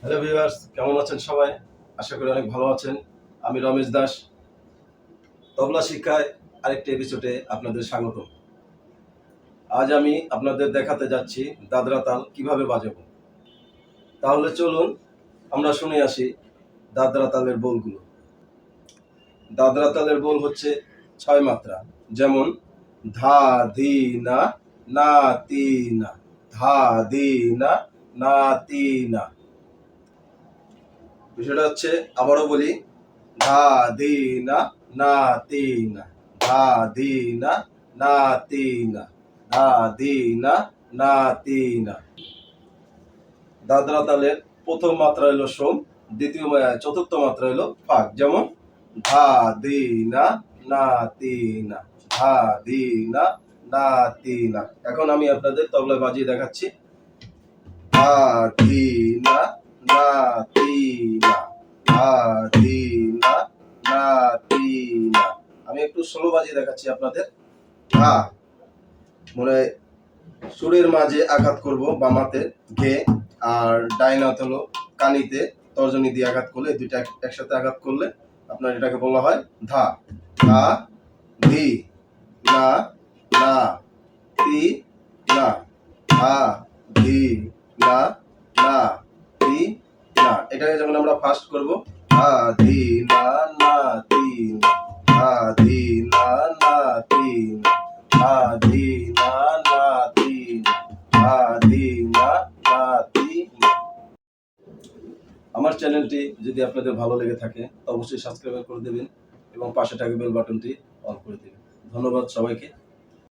Hello viewers কেমন আছেন সবাই? আশা করি অনেক ভালো আছেন। আমি রমেশ দাস। তবলা শিক্ষায় আরেকটি এপিসোডে আপনাদের স্বাগত আজ আমি আপনাদের দেখাতে যাচ্ছি দাদরা তাল কীভাবে বাজাবো। তাহলে চলুন আমরা শুনে আসি দাদরা তালের বোলগুলো। দাদরা তালের বোল হচ্ছে ছয় মাত্রা। যেমন, ধা, ধি, না না, তি, না। ধা, ধি, না না, তি, না। বিষয়টা হচ্ছে আবারও বলি, ধা, ধি, না না, তি, না, ধা, ধি, না না, তি, না, ধা, ধি, না না, তি, না। দাদরা তালের প্রথম মাত্রা হলো সোম, দ্বিতীয় চতুর্থ মাত্রা হলো ফাঁক যেমন, ধা, ধি, না না, তি, না, ধা, ধি, না না, তি, না। এখন আমি আপনাদের তবলা বাজিয়ে দেখাচ্ছি। ধা দি না না, তি না ধি না না তি না আমি একটু স্লো বাজিয়ে দেখাচ্ছি আপনাদের। ধা মনে সুরের মাঝে আঘাত করব, বামাতে, ঘে, আর ডাইনাত হলো কানিতে, তর্জনী দিয়ে আঘাত করলে দুইটা একসাথে আঘাত করলে আপনার এটাকে বলা হয় ধা। ধা, ধি, না না, তি, না। ধা, ধি না না না এটাকে যখন আমরা ফার্স্ট করব ধি না না তি না ধা ধি না না তি না ধা ধি না না তি না ধা ধি না না তি আমার চ্যানেলটি যদি আপনাদের ভালো লেগে থাকে, অবশ্যই সাবস্ক্রাইব করে দেবেন এবং পাশে থাকা বেল বাটনটি অন করে দেবেন। ধন্যবাদ সবাইকে।